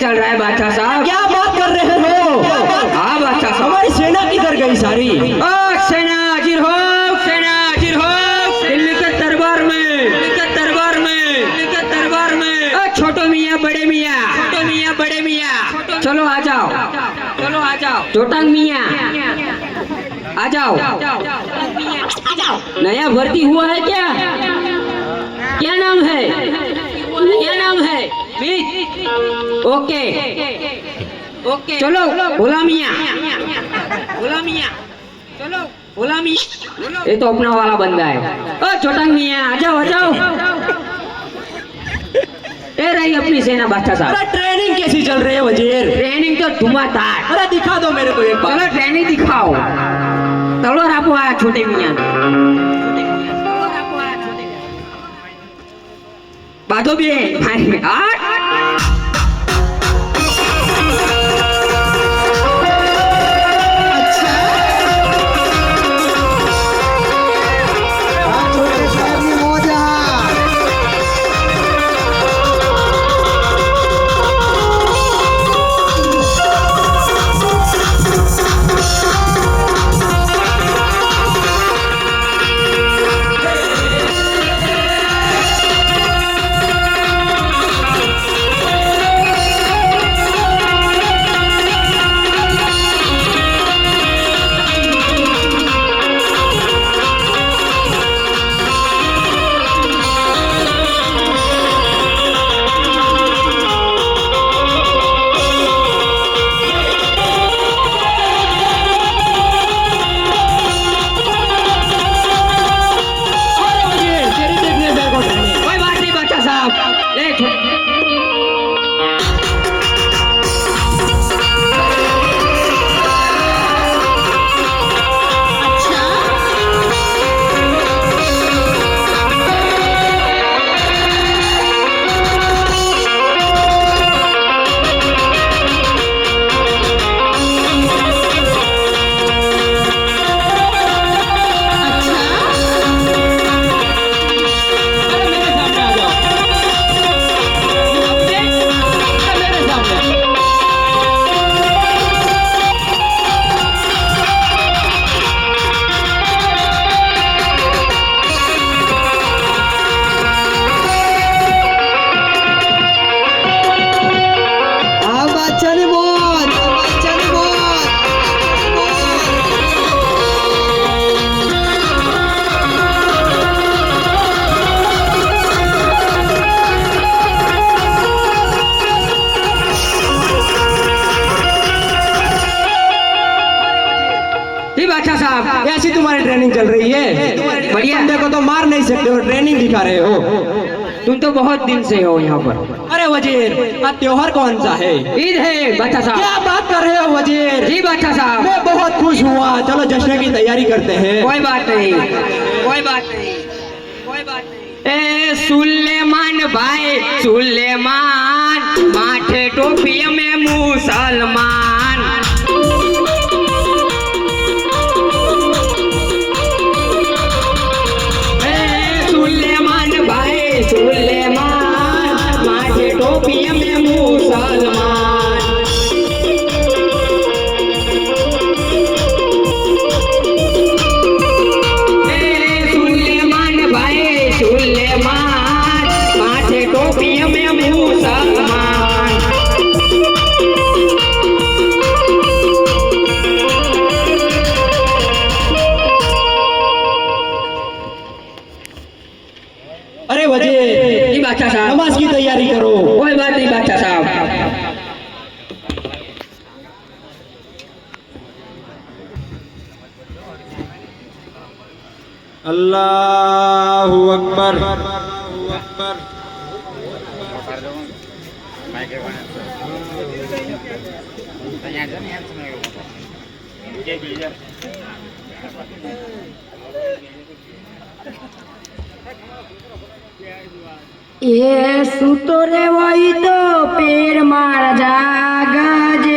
चल रहा है बादशाह साहब। क्या बात कर रहे हो? हाँ बादशाह साहब। हमारी सेना किधर गई सारी? ओ सेना हाजिर हो सेना हाजिर हो। दिल्ली के दरबार में दिल्ली के दरबार में दिल्ली के दरबार में। ओ छोटो मियाँ बड़े मियाँ। छोटो मियाँ बड़े मियाँ। चलो आ जाओ। चलो आ जाओ। छोटंग मियाँ। आ जाओ। नया भर्ती हुआ है क्या? क्या नाम है? क्या नाम है मीत ओके ओके चलो भोला मियाँ भोला मियाँ चलो भोला मियाँ ये तो अपना वाला बंदा है ओ छोटा मियाँ आ जाओ आ जाओ ये रही अपनी सेना बादशाह साहब अरे ट्रेनिंग कैसी चल रही है वज़ीर ट्रेनिंग तो धुआंधार अरे दिखा दो मेरे को एक बार चलो ट्रेनिंग दिखाओ तलवार आपको आया छोटे मियाँ बाधो भी है। वज़ीर बादशाह साहब ऐसी तुम्हारी ट्रेनिंग चल रही है। बढ़िया। को तो मार नहीं सकते हो ट्रेनिंग दिखा रहे हो। तुम तो बहुत दिन से हो यहाँ पर। अरे वज़ीर आज त्योहार कौन सा है? ईद है बादशाह साहब। क्या बात कर रहे हो वज़ीर? जी बादशाह साहब। मैं बहुत खुश हुआ। चलो जश्न की तैयारी करते हैं। कोई बात नहीं। कोई बात नहीं। कोई बात नहीं। ए सुलेमान भाई सुलेमान माथे टोपी में मुसलमान। अरे वज़ीर जी बादशाह साहब। नमाज़ की तैयारी करो। कोई बात नहीं बादशाह साहब। अल्लाहु अकबर। એ સૂતો રે હોય તો પેર મારા જાગજે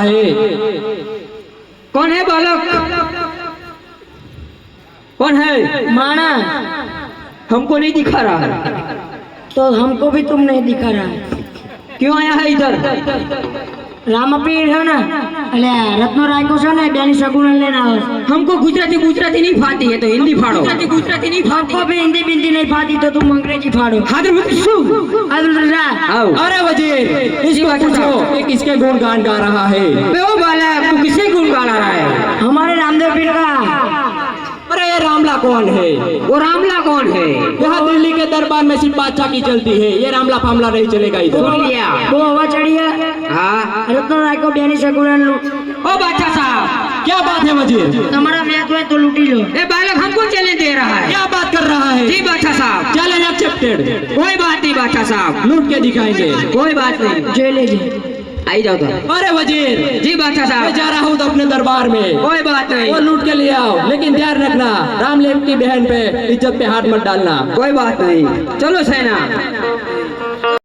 है। कौन है बालक? कौन है? माना। हमको नहीं दिखा रहा। तो हमको भी तुम नहीं दिखा रहा। है क्यों आया है इधर? રામપીર છે ને એટલે રત્નો રાખ્યો છે ને બેની સગુણ લઈને આવે છે. हमको गुजराती गुजराती नहीं फाती है तो हिंदी फाड़ो गुजराती गुजराती नहीं हमको भी हिंदी बिंदी नहीं फाती तो तुम अंग्रेजी फाड़ो हाथ में शू अब्दुल रजा आओ अरे वजीर इसको पूछो ये किसके गुणगान गा रहा है बे ओ बालक तू किसे गुण गा रहा है हमारे रामदेव पीर का अरे ये रामला कौन है वो रामला कौन है यहाँ दिल्ली के दरबार में सिर्फ बादशाह की चलती है ये रामला फामला नहीं चलेगा इधर सुन लिया બહુ હવા ચડી હે हाँ રત્નો રાખ્યો બેની સગુણ ओ बादशाह साहब क्या बात है वजीर તમારા વ્યાજ હોય તો લૂંટી લો ये बालक हमको चैलेंज दे रहा है क्या बात कर रहा है जी बादशाह साहब चैलेंज एक्सेप्टेड कोई बात नहीं बादशाह साहब लूट के दिखाएंगे कोई बात नहीं જોઈ લેજે आई जाओ तो अरे वजीर जी बादशाह मैं साहब जा रहा हूँ तो अपने दरबार में कोई बात वो नहीं लूट के ले आओ लेकिन ध्यान रखना रामलेव की बहन पे इज्जत पे हाथ मत डालना कोई बात नहीं चलो सेना